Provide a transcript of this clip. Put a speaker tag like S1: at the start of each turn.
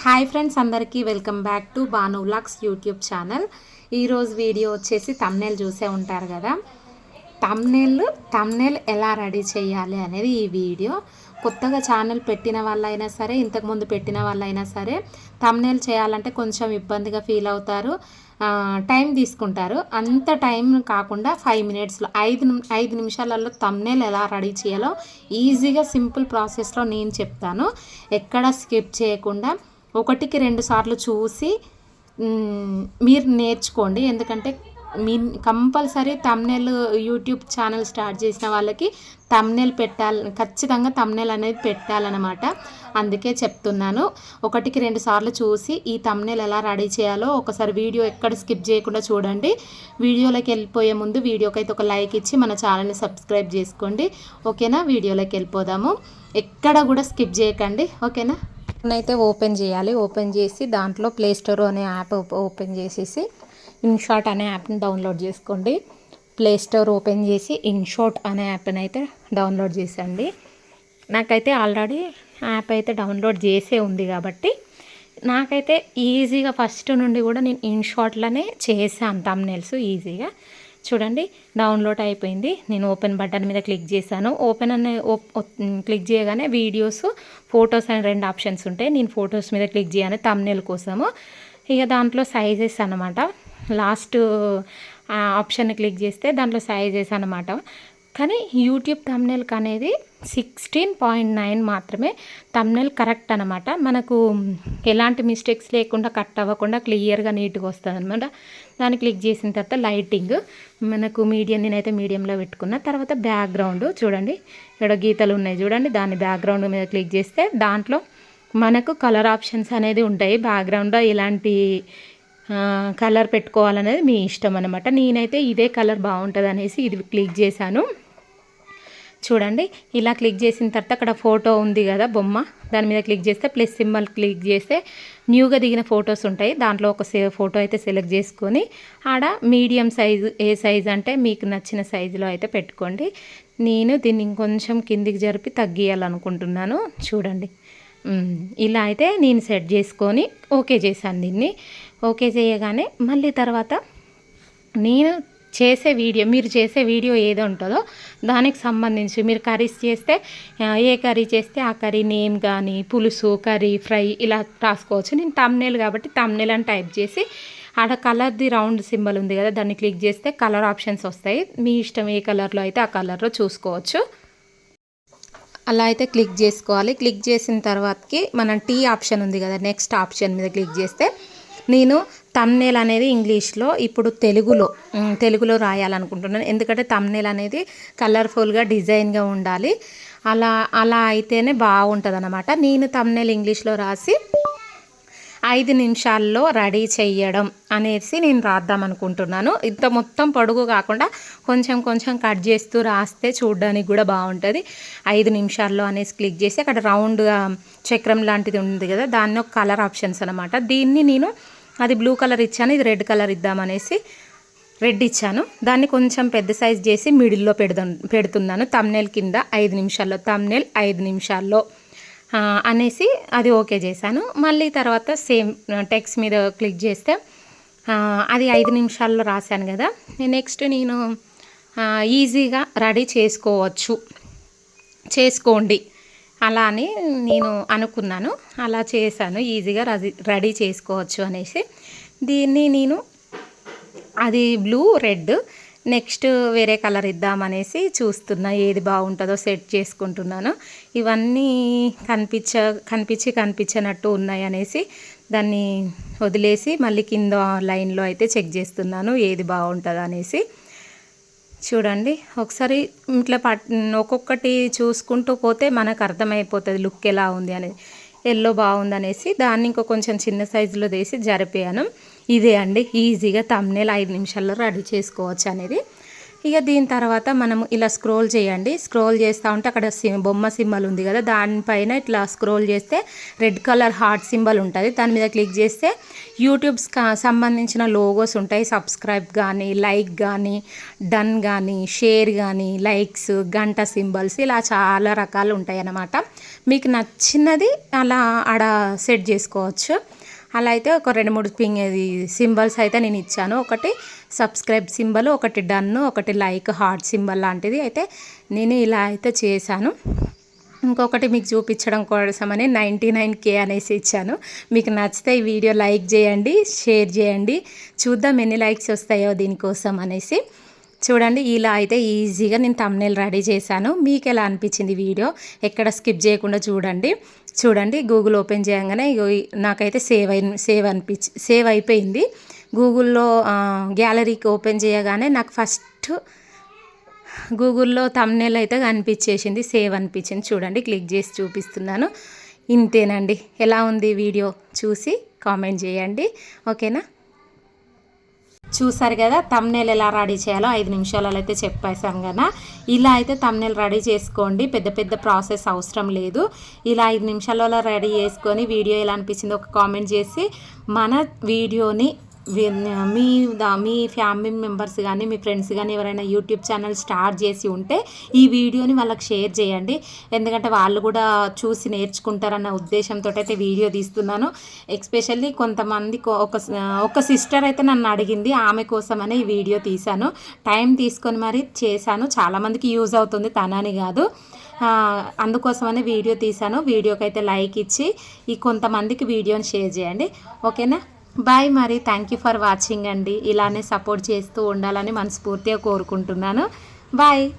S1: Hi friends అందరికీ welcome back to Banu vlogs YouTube channel. ఈరోజు video వచ్చేసి thumbnail చూసే ఉంటారు కదా. తమ్నేల్ తమ్నేల్ ఎలా రెడీ చేయాలి అనేది ఈ వీడియో. కొత్తగా ఛానల్ పెట్టిన వాళ్ళైనా సరే ఇంతకుముందు పెట్టిన వాళ్ళైనా సరే తమ్నేల్ చేయాలంటే కొంచెం ఇబ్బందిగా ఫీల్ అవుతారు. టైం తీసుకుంటారు. అంత టైం కాకుండా ఫైవ్ మినిట్స్లో ఐదు ఐదు నిమిషాలలో తమ్నేల్ ఎలా రెడీ చేయాలో ఈజీగా సింపుల్ ప్రాసెస్లో నేను చెప్తాను. ఎక్కడ స్కిప్ చేయకుండా ఒకటికి రెండు సార్లు చూసి మీరు నేర్చుకోండి. ఎందుకంటే మీ compulsory thumbnail YouTube channel start చేసిన వాళ్ళకి తమ్నెల్ పెట్టాలి ఖచ్చితంగా తమ్నెల్ అనేది పెట్టాలన్నమాట. అందుకే చెప్తున్నాను. ఒకటికి రెండు సార్లు చూసి ఈ తమ్నెల్ ఎలా రెడీ చేయాలో ఒకసారి వీడియో ఎక్కడ స్కిప్ చేయకుండా చూడండి. వీడియోలోకి వెళ్ళిపోయే ముందు వీడియోకి అయితే ఒక లైక్ ఇచ్చి మన ఛానల్ని సబ్స్క్రైబ్ చేసుకోండి. ఓకేనా? వీడియోలోకి వెళ్ళిపోదాము. ఎక్కడ కూడా స్కిప్ చేయకండి. ఓకేనా? అయితే ఓపెన్ చేయాలి. ఓపెన్ చేసి దాంట్లో ప్లే స్టోర్ అనే యాప్ ఓపెన్ చేసేసి ఇన్షాట్ అనే యాప్ని డౌన్లోడ్ చేసుకోండి. ప్లే స్టోర్ ఓపెన్ చేసి ఇన్షాట్ అనే యాప్ని అయితే డౌన్లోడ్ చేసండి నాకైతే ఆల్రెడీ యాప్ అయితే డౌన్లోడ్ చేసే ఉంది కాబట్టి నాకైతే ఈజీగా ఫస్ట్ నుండి కూడా నేను ఇన్షాట్లోనే చేశాను. తమ్నెల్స్ ఈజీగా. చూడండి డౌన్లోడ్ అయిపోయింది. నేను ఓపెన్ బటన్ మీద క్లిక్ చేశాను. ఓపెన్ అనే ఓ- క్లిక్ చేయగానే వీడియోస్ ఫొటోస్ అనే రెండు ఆప్షన్స్ ఉంటాయి. నేను ఫొటోస్ మీద క్లిక్ చేయగానే తమ్నెల్ కోసము. ఇక దాంట్లో సైజెస్ అనమాట లాస్ట్ ఆప్షన్ క్లిక్ చేస్తే దాంట్లో సైజెస్ అనమాట కానీ యూట్యూబ్ తమ్నెల్కి అనేది సిక్స్టీన్ పాయింట్ నైన్ మాత్రమే తమ్నెల్ కరెక్ట్ అనమాట మనకు ఎలాంటి మిస్టేక్స్ లేకుండా కట్ అవ్వకుండా క్లియర్గా నీట్గా వస్తుంది అనమాట దాన్ని క్లిక్ చేసిన తర్వాత లైటింగ్ మనకు మీడియం నేనైతే మీడియంలో పెట్టుకున్న. తర్వాత బ్యాక్గ్రౌండ్ చూడండి. ఇక్కడ గీతలు ఉన్నాయి చూడండి. దాన్ని బ్యాక్గ్రౌండ్ మీద క్లిక్ చేస్తే దాంట్లో మనకు కలర్ ఆప్షన్స్ అనేది ఉంటాయి. బ్యాక్గ్రౌండ్లో ఎలాంటి కలర్ పెట్టుకోవాలనేది మీ ఇష్టం అనమాట నేనైతే ఇదే కలర్ బాగుంటుంది అనేసి ఇది క్లిక్ చేశాను. చూడండి. ఇలా క్లిక్ చేసిన తర్వాత అక్కడ ఫోటో ఉంది కదా బొమ్మ. దాని మీద క్లిక్ చేస్తే ప్లస్ సింబల్ క్లిక్ చేస్తే న్యూగా దిగిన ఫొటోస్ ఉంటాయి. దాంట్లో ఒక సే ఫోటో అయితే సెలెక్ట్ చేసుకొని ఆడ మీడియం సైజు ఏ సైజు అంటే మీకు నచ్చిన సైజులో అయితే పెట్టుకోండి. నేను దీన్ని ఇంకొంచెం కిందికి జరిపి తగ్గియాలనుకుంటున్నాను. చూడండి. ఇలా అయితే నేను సెట్ చేసుకొని ఓకే చేశాను దీన్ని. ఓకే చేయగానే మళ్ళీ తర్వాత నేను చేసే వీడియో మీరు చేసే వీడియో ఏది ఉంటుందో దానికి సంబంధించి మీరు కర్రీస్ చేస్తే ఏ కర్రీ చేస్తే ఆ కర్రీ నేమ్ కానీ పులుసు కర్రీ ఫ్రై ఇలా రాసుకోవచ్చు. నేను తమ్నేల్ కాబట్టి తమ్నేల్ అని టైప్ చేసి ఆడ కలర్ది రౌండ్ సింబల్ ఉంది కదా దాన్ని క్లిక్ చేస్తే కలర్ ఆప్షన్స్ వస్తాయి. మీ ఇష్టం ఏ కలర్లో అయితే ఆ కలర్లో చూసుకోవచ్చు. అలా అయితే క్లిక్ చేసుకోవాలి. క్లిక్ చేసిన తర్వాతకి మనం టీ ఆప్షన్ ఉంది కదా నెక్స్ట్ ఆప్షన్ మీద క్లిక్ చేస్తే నేను తమ్నేల్ అనేది ఇంగ్లీష్లో ఇప్పుడు తెలుగులో తెలుగులో రాయాలనుకుంటున్నాను. ఎందుకంటే తమ్నేల్ అనేది కలర్ఫుల్గా డిజైన్గా ఉండాలి. అలా అలా అయితేనే బాగుంటుంది అనమాట నేను తమ్నేల్ ఇంగ్లీష్లో రాసి ఐదు నిమిషాల్లో రెడీ చేయడం అనేసి నేను రాద్దాం అనుకుంటున్నాను ఇంత మొత్తం పొడుగు కాకుండా కొంచెం కొంచెం కట్ చేస్తూ రాస్తే చూడడానికి కూడా బాగుంటుంది. ఐదు నిమిషాల్లో అనేసి క్లిక్ చేసి అక్కడ రౌండ్గా చక్రం లాంటిది ఉంది కదా దాన్ని ఒక కలర్ ఆప్షన్స్ అనమాట దీన్ని నేను అది బ్లూ కలర్ ఇచ్చాను ఇది రెడ్ కలర్ ఇద్దామనేసి రెడ్ ఇచ్చాను. దాన్ని కొంచెం పెద్ద సైజ్ చేసి మిడిల్లో పెడదా పెడుతున్నాను. తమ్నెల్ కింద ఐదు నిమిషాల్లో తమ్నెల్ ఐదు నిమిషాల్లో అనేసి అది ఓకే చేశాను. మళ్ళీ తర్వాత సేమ్ టెక్స్ట్ మీద క్లిక్ చేస్తే అది ఐదు నిమిషాల్లో రాశాను కదా. నెక్స్ట్ నేను ఈజీగా రెడీ చేసుకోవచ్చు. చేసుకోండి. అలా అని నేను అనుకున్నాను. అలా చేశాను. ఈజీగా రెడీ రెడీ చేసుకోవచ్చు అనేసి. దీన్ని నేను అది బ్లూ రెడ్ నెక్స్ట్ వేరే కలర్ ఇద్దామనేసి చూస్తున్నా. ఏది బాగుంటుందో సెట్ చేసుకుంటున్నాను. ఇవన్నీ కనిపించ కనిపించి కనిపించనట్టు ఉన్నాయి అనేసి దాన్ని వదిలేసి మళ్ళీ కింద లైన్లో అయితే చెక్ చేస్తున్నాను. ఏది బాగుంటుందో అనేసి చూడండి ఒకసారి ఇట్లా పట్ ఒక్కొక్కటి చూసుకుంటూ పోతే మనకు అర్థమైపోతుంది లుక్ ఎలా ఉంది అనేది. ఎల్లో బాగుందనేసి దాన్ని ఇంకో కొంచెం చిన్న సైజులో తీసి జరిపాను ఇదే అండి ఈజీగా తమ్నేలు ఐదు నిమిషాల్లో రెడీ చేసుకోవచ్చు అనేది. ఇక దీని తర్వాత మనం ఇలా స్క్రోల్ చేయండి. స్క్రోల్ చేస్తూ ఉంటే అక్కడ బొమ్మ సింబల్ ఉంది కదా. దానిపైన ఇట్లా స్క్రోల్ చేస్తే రెడ్ కలర్ హార్ట్ సింబల్ ఉంటుంది. దాని మీద క్లిక్ చేస్తే యూట్యూబ్స్ సంబంధించిన లోగోస్ ఉంటాయి. సబ్స్క్రైబ్ కానీ లైక్ కానీ డన్ కానీ షేర్ కానీ లైక్స్ గంట సింబల్స్ ఇలా చాలా రకాలు ఉంటాయి అన్నమాట మీకు నచ్చినది అలా ఆడ సెట్ చేసుకోవచ్చు. అలా అయితే ఒక రెండు మూడు పింగ్ సింబల్స్ అయితే నేను ఇచ్చాను. ఒకటి సబ్స్క్రైబ్ సింబల్ ఒకటి డన్ ఒకటి లైక్ హార్ట్ సింబల్ లాంటిది అయితే నేను ఇలా అయితే చేశాను. ఇంకొకటి మీకు చూపించడం కోసమని నైంటీ నైన్ కే అనేసి ఇచ్చాను. మీకు నచ్చితే ఈ వీడియో లైక్ చేయండి షేర్ చేయండి. చూద్దాం ఎన్ని లైక్స్ వస్తాయో దీనికోసం అనేసి. చూడండి ఇలా అయితే ఈజీగా నేను తమ్నేల్ రెడీ చేశాను. మీకు ఎలా అనిపించింది వీడియో? ఎక్కడ స్కిప్ చేయకుండా చూడండి. చూడండి గూగుల్ ఓపెన్ చేయగానే నాకైతే సేవ్ అయి సేవ్ అనిపించి సేవ్ అయిపోయింది. గూగుల్లో గ్యాలరీకి ఓపెన్ చేయగానే నాకు ఫస్ట్ గూగుల్లో తమ్నేల్ అయితే కనిపించేసింది సేవ్ అనిపించింది. చూడండి క్లిక్ చేసి చూపిస్తున్నాను. ఇంతేనండి. ఎలా ఉంది వీడియో? చూసి కామెంట్ చేయండి. ఓకేనా? చూసారు కదా తమ్నేల్ ఎలా రెడీ చేయాలో ఐదు నిమిషాలలో అయితే చెప్పేశాం కదా. ఇలా అయితే తమ్నేల్ రెడీ చేసుకోండి పెద్ద పెద్ద ప్రాసెస్ అవసరం లేదు. ఇలా ఐదు నిమిషాలలో రెడీ చేసుకొని వీడియో ఎలా అనిపించిందో ఒక కామెంట్ చేసి మన వీడియోని మీ దా- మీ ఫ్యామిలీ మెంబర్స్ కానీ మీ ఫ్రెండ్స్ కానీ ఎవరైనా యూట్యూబ్ ఛానల్ స్టార్ట్ చేసి ఉంటే ఈ వీడియోని వాళ్ళకి షేర్ చేయండి. ఎందుకంటే వాళ్ళు కూడా చూసి నేర్చుకుంటారన్న ఉద్దేశంతో అయితే వీడియో తీస్తున్నాను. ఎక్స్పెషల్లీ కొంతమంది కొ- ఒక ఒక సిస్టర్ అయితే నన్ను అడిగింది ఆమె కోసమనే ఈ వీడియో తీశాను. టైం తీసుకొని మరి చేశాను. చాలామందికి యూజ్ అవుతుంది తనని కాదు. అందుకోసమనే వీడియో తీశాను. వీడియోకి అయితే లైక్ ఇచ్చి ఈ కొంతమందికి వీడియోని షేర్ చేయండి. ఓకేనా? బాయ్ మరి థ్యాంక్ యూ ఫర్ వాచింగ్ అండి. ఇలానే సపోర్ట్ చేస్తూ ఉండాలని మనస్ఫూర్తిగా కోరుకుంటున్నాను. బాయ్